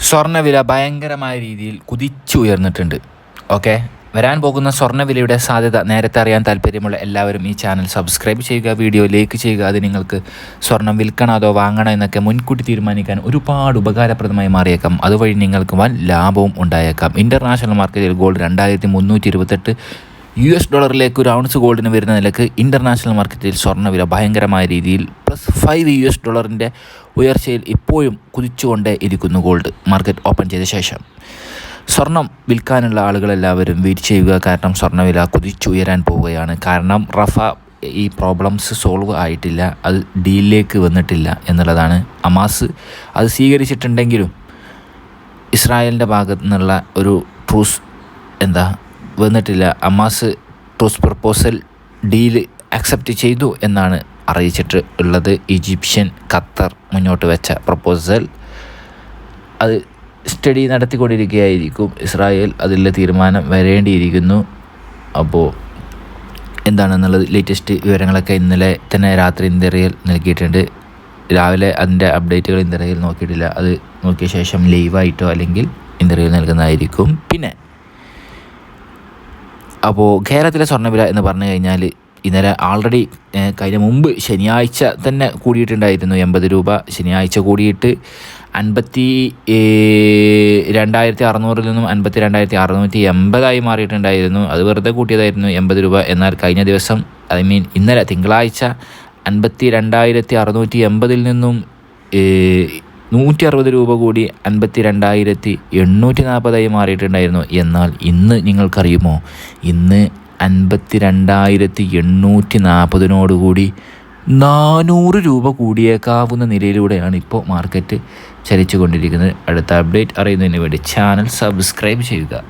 സ്വർണവില ഭയങ്കരമായ രീതിയിൽ കുതിച്ചുയർന്നിട്ടുണ്ട്. ഓക്കെ? വരാൻ പോകുന്ന സ്വർണവിലയുടെ സാധ്യത നേരത്തെ അറിയാൻ താല്പര്യമുള്ള എല്ലാവരും ഈ ചാനൽ സബ്സ്ക്രൈബ് ചെയ്യുക വീഡിയോ ലൈക്ക് ചെയ്യുക. അത് നിങ്ങൾക്ക് സ്വർണം വിൽക്കണം അതോ വാങ്ങണോ എന്നൊക്കെ മുൻകൂട്ടി തീരുമാനിക്കാൻ ഒരുപാട് ഉപകാരപ്രദമായി മാറിയേക്കാം. അതുവഴി നിങ്ങൾക്ക് വൻ ലാഭവും ഉണ്ടായേക്കാം. ഇന്റർനാഷണൽ മാർക്കറ്റിൽ ഗോൾഡ് രണ്ടായിരത്തി മുന്നൂറ്റി ഇരുപത്തെട്ട് യു എസ് ഡോളറിലേക്ക് ഒരു ഔൺസ് ഗോൾഡിന് വരുന്ന നിലയ്ക്ക് ഇന്റർനാഷണൽ മാർക്കറ്റിൽ സ്വർണവില ഭയങ്കരമായ രീതിയിൽ പ്ലസ് ഫൈവ് യു എസ് ഡോളറിന്റെ ഉയർച്ചയിൽ ഇപ്പോഴും കുതിച്ചുകൊണ്ടേ ഇരിക്കുന്നു ഗോൾഡ് മാർക്കറ്റ് ഓപ്പൺ ചെയ്ത ശേഷം. സ്വർണം വിൽക്കാനുള്ള ആളുകളെല്ലാവരും വെയിറ്റ് ചെയ്യുക കാരണം സ്വർണവില കുതിച്ചുയരാൻ പോവുകയാണ്. കാരണം റഫ ഈ പ്രോബ്ലംസ് സോൾവ് ആയിട്ടില്ല. അത് ഡീലിലേക്ക് വന്നിട്ടില്ല എന്നുള്ളതാണ് അമാസ്. അത് സ്വീകരിച്ചിട്ടുണ്ടെങ്കിലും ഇസ്രായേലിന്റെ ഭാഗത്തു നിന്നുള്ള ഒരു ട്രൂസ് എന്താ വന്നിട്ടില്ല. Hamas truce proposal deal accept ചെയ്തു എന്നാണ് അറിയിച്ചിട്ട് ഉള്ളത് ഈജിപ്ഷ്യൻ ഖത്തർ മുന്നോട്ട് വെച്ച പ്രപ്പോസൽ. അത് സ്റ്റഡി നടത്തിക്കൊണ്ടിരിക്കുകയായിരിക്കും. ഇസ്രായേൽ അതിലെ തീരുമാനം വരേണ്ടിയിരിക്കുന്നു. അപ്പോൾ എന്താണെന്നുള്ളത് ലേറ്റസ്റ്റ് വിവരങ്ങളൊക്കെ ഇന്നലെ തന്നെ രാത്രി ഇന്ത്യറിയൽ നൽകിയിട്ടുണ്ട്. രാവിലെ അതിന്റെ അപ്ഡേറ്റുകൾ ഇന്ത്യറിയൽ നോക്കിയിട്ടില്ല. അത് നോക്കിയ ശേഷം ലൈവായിട്ടോ അല്ലെങ്കിൽ ഇന്ത്യറിയൽ നൽകുന്നതായിരിക്കും. പിന്നെ അപ്പോൾ കേരളത്തിലെ സ്വർണവില എന്ന് പറഞ്ഞു കഴിഞ്ഞാൽ ഇന്നലെ ആൾറെഡി കഴിഞ്ഞ മുമ്പ് ശനിയാഴ്ച തന്നെ കൂടിയിട്ടുണ്ടായിരുന്നു എൺപത് രൂപ. ശനിയാഴ്ച കൂടിയിട്ട് അൻപത്തി രണ്ടായിരത്തി അറുന്നൂറിൽ നിന്നും അൻപത്തി രണ്ടായിരത്തി അറുന്നൂറ്റി എൺപതായി മാറിയിട്ടുണ്ടായിരുന്നു. അത് വെറുതെ കൂട്ടിയതായിരുന്നു എൺപത് രൂപ. എന്നാൽ കഴിഞ്ഞ ദിവസം ഐ മീൻ ഇന്നലെ തിങ്കളാഴ്ച അൻപത്തി രണ്ടായിരത്തി അറുന്നൂറ്റി എൺപതിൽ നിന്നും നൂറ്റി അറുപത് രൂപ കൂടി അൻപത്തി രണ്ടായിരത്തി എണ്ണൂറ്റി നാൽപ്പതായി മാറിയിട്ടുണ്ടായിരുന്നു. എന്നാൽ ഇന്ന് നിങ്ങൾക്കറിയുമോ? ഇന്ന് അൻപത്തി രണ്ടായിരത്തി എണ്ണൂറ്റി നാൽപ്പതിനോടുകൂടി നാനൂറ് രൂപ കൂടിയേക്കാവുന്ന നിലയിലൂടെയാണ് ഇപ്പോൾ മാർക്കറ്റ് ചലിച്ചു കൊണ്ടിരിക്കുന്നത് അടുത്ത അപ്ഡേറ്റ് അറിയുന്നതിന് വേണ്ടി ചാനൽ സബ്സ്ക്രൈബ് ചെയ്യുക.